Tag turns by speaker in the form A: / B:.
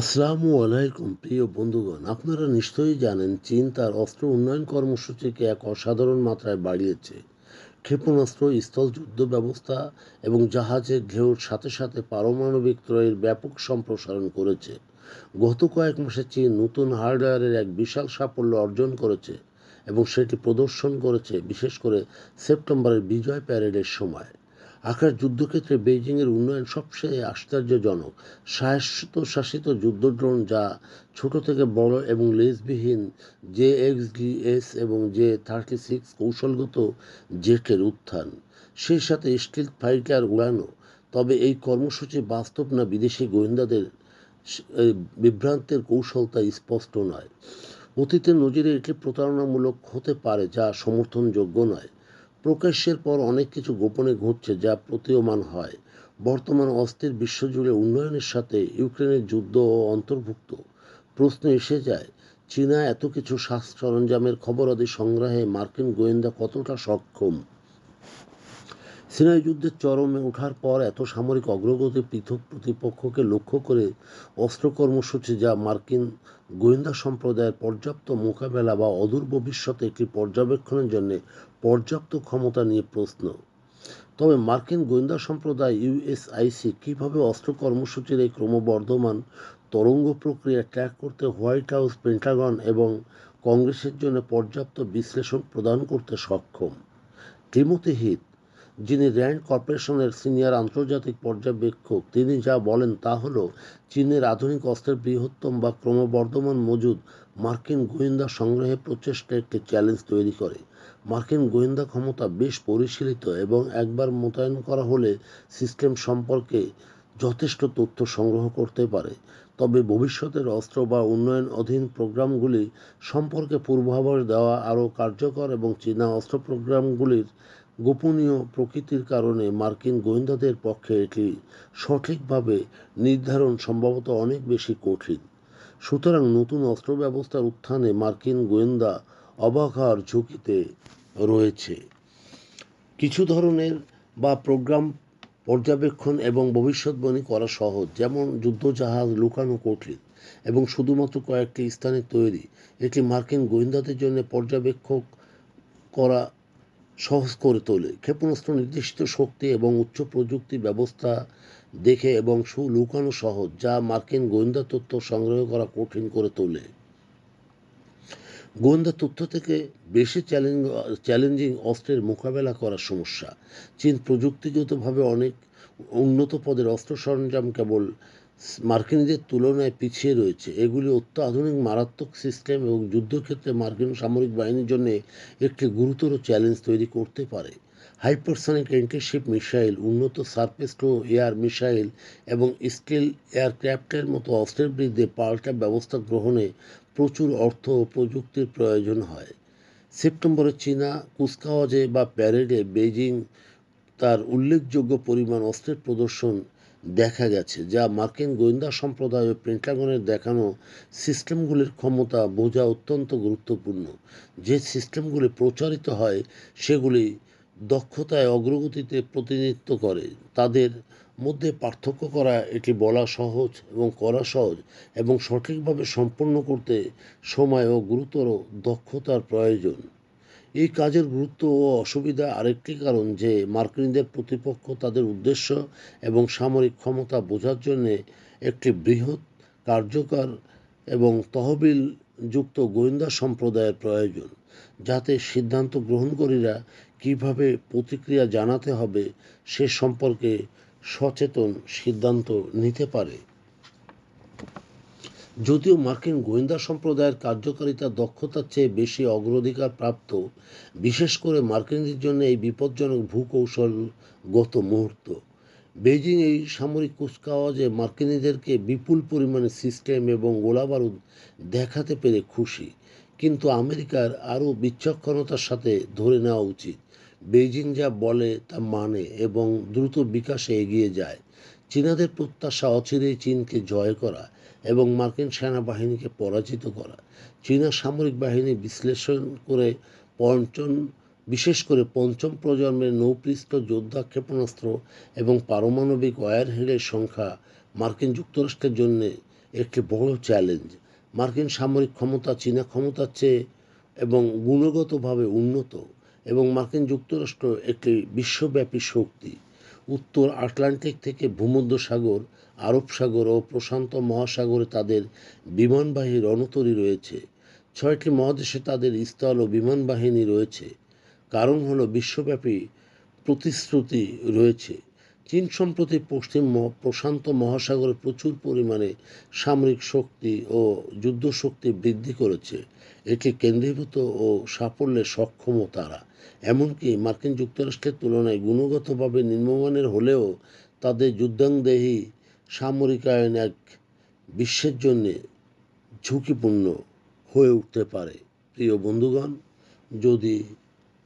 A: আসসালামু আলাইকুম, প্রিয় বন্ধুগণ। আপনারা নিশ্চয়ই জানেন, চীন তার অস্ত্র উন্নয়ন কর্মসূচিকে এক অসাধারণ মাত্রায় বাড়িয়েছে। ক্ষেপণাস্ত্র, স্থল যুদ্ধ ব্যবস্থা এবং জাহাজের ঘেউর সাথে সাথে পারমাণবিক ত্রয়ের ব্যাপক সম্প্রসারণ করেছে। গত কয়েক মাসে চীন নতুন হার্ডওয়্যারের এক বিশাল সাফল্য অর্জন করেছে এবং সেটি প্রদর্শন করেছে, বিশেষ করে সেপ্টেম্বরের বিজয় প্যারেডের সময়। আকাশ যুদ্ধক্ষেত্রে বেইজিংয়ের উন্নয়ন সবচেয়ে আশ্চর্যজনক। স্বায়ত্তশাসিত যুদ্ধ ড্রোন যা ছোট থেকে বড় এবং লেজবিহীন জে এক্স এস এবং জে থার্টি সিক্স কৌশলগত জেটের উত্থান, সেই সাথে স্টিল ফাইটার উড়ানো তবে এই কর্মসূচি বাস্তব না বিদেশি গোয়েন্দাদের বিভ্রান্তের কৌশল তা স্পষ্ট নয়। অতীতের নজিরে এটি প্রতারণামূলক হতে পারে, যা সমর্থনযোগ্য নয়। প্রকাশ্যের পর অনেক কিছু গোপনে ঘটছে যা প্রতীয়মান হয়। বর্তমান অস্থির বিশ্বজুড়ে উন্নয়নের সাথে ইউক্রেনের যুদ্ধ ও অন্তর্ভুক্ত। প্রশ্ন এসে যায়, চীনা এত কিছু শ্বাস সরঞ্জামের খবরাদি সংগ্রহে মার্কিন গোয়েন্দা কতটা সক্ষম? সিনাই যুদ্ধের চরমে ওঠার পর এত সামরিক অগ্রগতি পৃথক প্রতিপক্ষকে লক্ষ্য করে অস্ত্র কর্মসূচি যা মার্কিন গোয়েন্দা সম্প্রদায়ের পর্যাপ্ত মোকাবেলা বা অদূর ভবিষ্যতে একটি পর্যবেক্ষণের জন্য পর্যাপ্ত ক্ষমতা নিয়ে প্রশ্ন। তবে মার্কিন গোয়েন্দা সম্প্রদায় ইউএসআইসি কীভাবে অস্ত্র কর্মসূচির এই ক্রমবর্ধমান তরঙ্গ প্রক্রিয়া ট্র্যাক করতে হোয়াইট হাউস, পেন্টাগন এবং কংগ্রেসের জন্য পর্যাপ্ত বিশ্লেষণ প্রদান করতে সক্ষম। টিমোথি যিনি র্যান্ড কর্পোরেশনের সিনিয়র আন্তর্জাতিক পর্যবেক্ষক, তিনি যা বলেন তা হল, চীনের আধুনিক অস্ত্রের বৃহত্তম বা ক্রমবর্ধমান মজুদ মার্কিন গোয়েন্দা সংগ্রহের প্রচেষ্টা একটি চ্যালেঞ্জ তৈরি করে। মার্কিন গোয়েন্দা ক্ষমতা বেশ পরিশীলিত এবং একবার মোতায়েন করা হলে সিস্টেম সম্পর্কে যথেষ্ট তথ্য সংগ্রহ করতে পারে। তবে ভবিষ্যতের অস্ত্র বা উন্নয়ন অধীন প্রোগ্রামগুলি সম্পর্কে পূর্বাভাস দেওয়া আরও কার্যকর এবং চীনা অস্ত্র প্রোগ্রামগুলির গোপনীয় প্রকৃতির কারণে মার্কিন গোয়েন্দাদের পক্ষে এটি সঠিকভাবে নির্ধারণ সম্ভবত অনেক বেশি কঠিন। সুতরাং নতুন অস্ত্র ব্যবস্থার উত্থানে মার্কিন গোয়েন্দা অবাক হওয়ার ঝুঁকিতে রয়েছে। কিছু ধরনের বা প্রোগ্রাম পর্যবেক্ষণ এবং ভবিষ্যৎবাণী করা সহজ, যেমন যুদ্ধজাহাজ লুকানো কঠিন এবং শুধুমাত্র কয়েকটি স্থানে তৈরি। এটি মার্কিন গোয়েন্দাদের জন্য পর্যবেক্ষক করা সহজ করে তোলে। ক্ষেপণাস্ত্র নির্দিষ্ট শক্তি এবং উচ্চ প্রযুক্তি ব্যবস্থা দেখে এবং সু লুকানো সহজ, যা মার্কিন গোয়েন্দা তথ্য সংগ্রহ করা কঠিন করে তোলে। গোয়েন্দা তথ্য থেকে বেশি চ্যালেঞ্জ চ্যালেঞ্জিং অস্ত্রের মোকাবেলা করার সমস্যা। চীন প্রযুক্তিগতভাবে অনেক উন্নত পদের অস্ত্র সরঞ্জাম কেবল মার্কিনীদের তুলনায় পিছিয়ে রয়েছে। এগুলি অত্যাধুনিক, মারাত্মক সিস্টেম এবং যুদ্ধক্ষেত্রে মার্কিন সামরিক বাহিনীর জন্য একটি গুরুতর চ্যালেঞ্জ তৈরি করতে পারে। হাইপারসনিক অ্যান্টিশিপ মিসাইল, উন্নত সার্ফেস টু এয়ার মিসাইল এবং স্টিল এয়ারক্রাফটের মতো অস্ত্রের বিরুদ্ধে পাল্টা ব্যবস্থা গ্রহণে প্রচুর অর্থ ও প্রযুক্তির প্রয়োজন হয়। সেপ্টেম্বরে চীনা কুচকাওয়াজে বা প্যারেডে বেজিং তার উল্লেখযোগ্য পরিমাণ অস্ত্রের প্রদর্শন দেখা গেছে, যা মার্কিন গোয়েন্দা সম্প্রদায় ও পেন্টাগনের দেখানো সিস্টেমগুলির ক্ষমতা বোঝা অত্যন্ত গুরুত্বপূর্ণ। যে সিস্টেমগুলি প্রচারিত হয়, সেগুলি দক্ষতায় অগ্রগতিতে প্রতিনিধিত্ব করে। তাদের মধ্যে পার্থক্য করা, এটি বলা সহজ এবং করা সহজ এবং সঠিকভাবে সম্পন্ন করতে সময় ও গুরুতর দক্ষতার প্রয়োজন। এই কাজের গুরুত্ব ও অসুবিধা আরেকটি কারণ যে মার্কিনদের প্রতিপক্ষ তাদের উদ্দেশ্য এবং সামরিক ক্ষমতা বোঝার জন্য একটি বৃহৎ, কার্যকর এবং তহবিলযুক্ত গোয়েন্দা সম্প্রদায়ের প্রয়োজন, যাতে সিদ্ধান্ত গ্রহণকারীরা কীভাবে প্রতিক্রিয়া জানাতে হবে সে সম্পর্কে সচেতন সিদ্ধান্ত নিতে পারে। যদিও মার্কিন গোয়েন্দা সম্প্রদায়ের কার্যকারিতা দক্ষতার চেয়ে বেশি অগ্রাধিকার প্রাপ্ত বিশেষ করে মার্কিনদের জন্য এই বিপজ্জনক ভূকৌশলগত মুহূর্ত। বেজিং এই সামরিক কুচকাওয়াজে মার্কিনীদেরকে বিপুল পরিমাণে সিস্টেম এবং গোলাবারুদ দেখাতে পেরে খুশি। কিন্তু আমেরিকার আরও বিচক্ষণতার সাথে ধরে নেওয়া উচিত, বেইজিং যা বলে তা মানে এবং দ্রুত বিকাশে এগিয়ে যায়। চীনাদের প্রত্যাশা অচিরেই চীনকে জয় করা এবং মার্কিন সেনাবাহিনীকে পরাজিত করা। চীনা সামরিক বাহিনী বিশ্লেষণ করে পঞ্চম, বিশেষ করে পঞ্চম প্রজন্মের নৌপৃষ্ঠ যোদ্ধা ক্ষেপণাস্ত্র এবং পারমাণবিক ওয়ারহেডের সংখ্যা মার্কিন যুক্তরাষ্ট্রের জন্য একটি বড় চ্যালেঞ্জ। মার্কিন সামরিক ক্ষমতা চীনা ক্ষমতার চেয়ে এবং গুণগতভাবে উন্নত এবং মার্কিন যুক্তরাষ্ট্র একটি বিশ্বব্যাপী শক্তি। উত্তর আটলান্টিক থেকে ভূমধ্যসাগর, আরব সাগর ও প্রশান্ত মহাসাগরে তাদের বিমানবাহী রণতরী রয়েছে। ছয়টি মহাদেশে তাদের স্থল ও বিমান বাহিনী রয়েছে। কারণ হলো বিশ্বব্যাপী প্রতিশ্রুতি রয়েছে। চীন সম্প্রতি পশ্চিম প্রশান্ত মহাসাগরে প্রচুর পরিমাণে সামরিক শক্তি ও যুদ্ধ শক্তি বৃদ্ধি করেছে। এটি কেন্দ্রীভূত ও সাফল্যে সক্ষম তারা। এমনকি মার্কিন যুক্তরাষ্ট্রের তুলনায় গুণগতভাবে নিম্নমানের হলেও তাদের যুদ্ধাংদেহী সামরিকায়ন এক বিশ্বের জন্যে ঝুঁকিপূর্ণ হয়ে উঠতে পারে। প্রিয় বন্ধুগণ, যদি